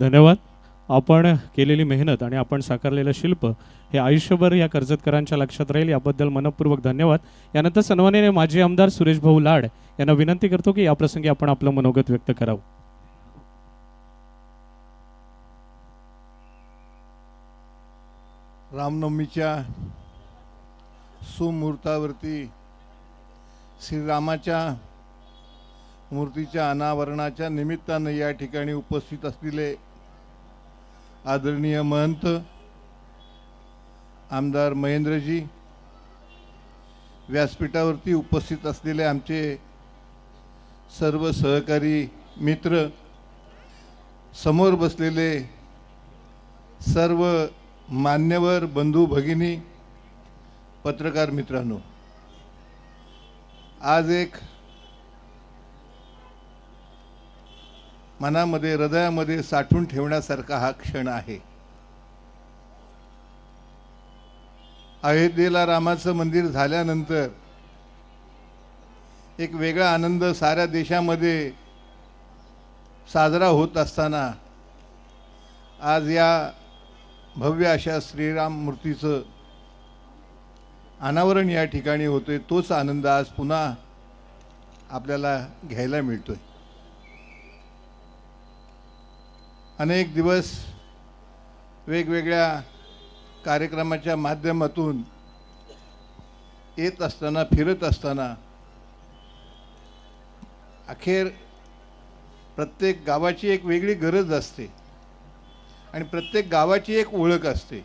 धन्यवाद. आपण केलेली मेहनत आणि आपण साकारलेलं शिल्प हे आयुष्यभर या कर्जतकरांच्या लक्षात राहील. याबद्दल मनपूर्वक धन्यवाद. यानंतर सन्माननीय माजी आमदार सुरेश भाऊ लाड यांना विनंती करतो की याप्रसंगी आपण आपलं मनोगत व्यक्त करावं. रामनवमीच्या सुमुहूर्तावरती श्रीरामाच्या मूर्तीच्या अनावरणाच्या निमित्तानं या ठिकाणी उपस्थित असलेले आदरणीय महंत आमदार महेंद्रजी व्यासपीठावरती उपस्थित असलेले आमचे सर्व सहकारी मित्र समोर बसलेले सर्व मान्यवर बंधू भगिनी पत्रकार मित्रांनो आज एक मनामध्ये हृदयामध्ये साठवून ठेवण्यासारखा हा क्षण आहे. अयोध्येला रामाचं मंदिर झाल्यानंतर एक वेगळा आनंद साऱ्या देशामध्ये साजरा होत असताना आज या भव्य अशा श्रीराम मूर्तीचं अनावरण या ठिकाणी होतोय तोच आनंद आज पुन्हा आपल्याला घ्यायला मिळतोय. अनेक दिवस वेगवेगळ्या कार्यक्रमाच्या माध्यमातून येत असताना फिरत असताना अखेर प्रत्येक गावाची एक वेगळी गरज असते आणि प्रत्येक गावाची एक ओळख असते.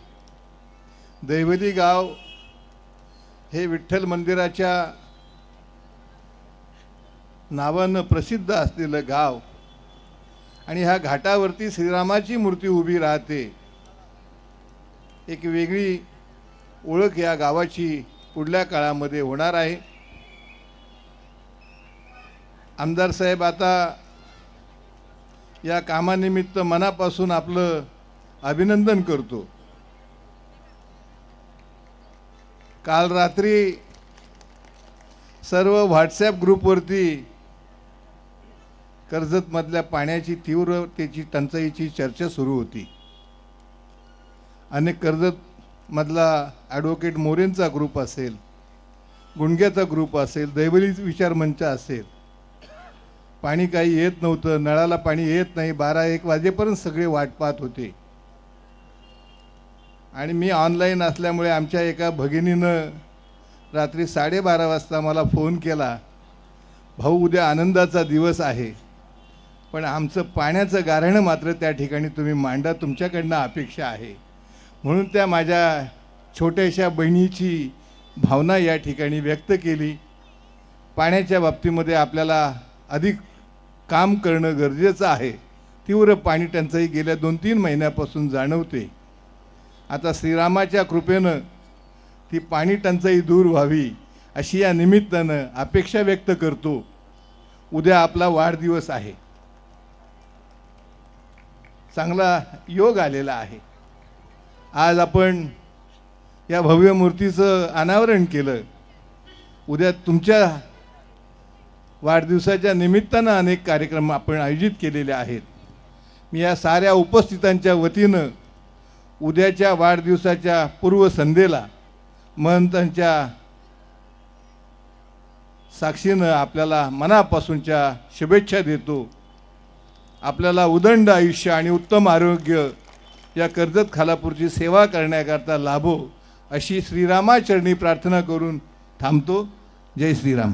दैवली गाव हे विठ्ठल मंदिराच्या नावानं प्रसिद्ध असलेलं गाव आणि ह्या घाटावरती श्रीरामाची मूर्ती उभी राहते. एक वेगळी ओळख या गावाची पुढल्या काळामध्ये होणार आहे. आमदार साहेब आता या कामानिमित्त मनापासून आपलं अभिनंदन करतो. काल रात्री सर्व व्हॉट्सॲप ग्रुपवरती कर्जतमधल्या पाण्याची तीव्रतेची टंचाईची चर्चा सुरू होती. अनेक कर्जतमधला ॲडव्होकेट मोरेंचा ग्रुप असेल गुंडग्याचा ग्रुप असेल दैवली विचार मंच असेल. पाणी काही येत नव्हतं नळाला पाणी येत नाही बारा एक वाजेपर्यंत सगळे वाट पाहत होते. आणि मी ऑनलाईन असल्यामुळे आमच्या एका भगिनीनं रात्री साडेबारा वाजता मला फोन केला भाऊ उद्या आनंदाचा दिवस आहे. पण आमचं पाण्याचं गारणं मात्र त्या ठिकाणी तुम्ही मांडा. तुमच्याकडनं अपेक्षा आहे. म्हणून त्या माझ्या छोट्याशा बहिणीची भावना या ठिकाणी व्यक्त केली. पाण्याच्या बाबतीमध्ये आपल्याला अधिक काम करणं गरजेचं आहे. तीव्र पाणी टंचाई गेल्या दोन तीन महिन्यापासून जाणवते. आता श्रीरामाच्या कृपेनं ती पाणी टंचाई दूर व्हावी अशी या निमित्तानं अपेक्षा व्यक्त करतो. उद्या आपला वाढदिवस आहे. चांगला योग आलेला आहे. आज आपण या भव्य मूर्तीचं अनावरण केलं. उद्या तुमच्या वाढदिवसाच्या निमित्तानं अनेक कार्यक्रम आपण आयोजित केलेले आहेत. मी या साऱ्या उपस्थितांच्या वतीनं उद्याच्या वाढदिवसाच्या पूर्वसंध्येला महंतांच्या साक्षीनं आपल्याला मनापासूनच्या शुभेच्छा देतो. आपल्याला उदंड आयुष्य आणि उत्तम आरोग्य या कर्जत खालापूरची सेवा करण्याकरता लाभो अशी श्रीरामाचरणी प्रार्थना करून थांबतो. जय श्रीराम.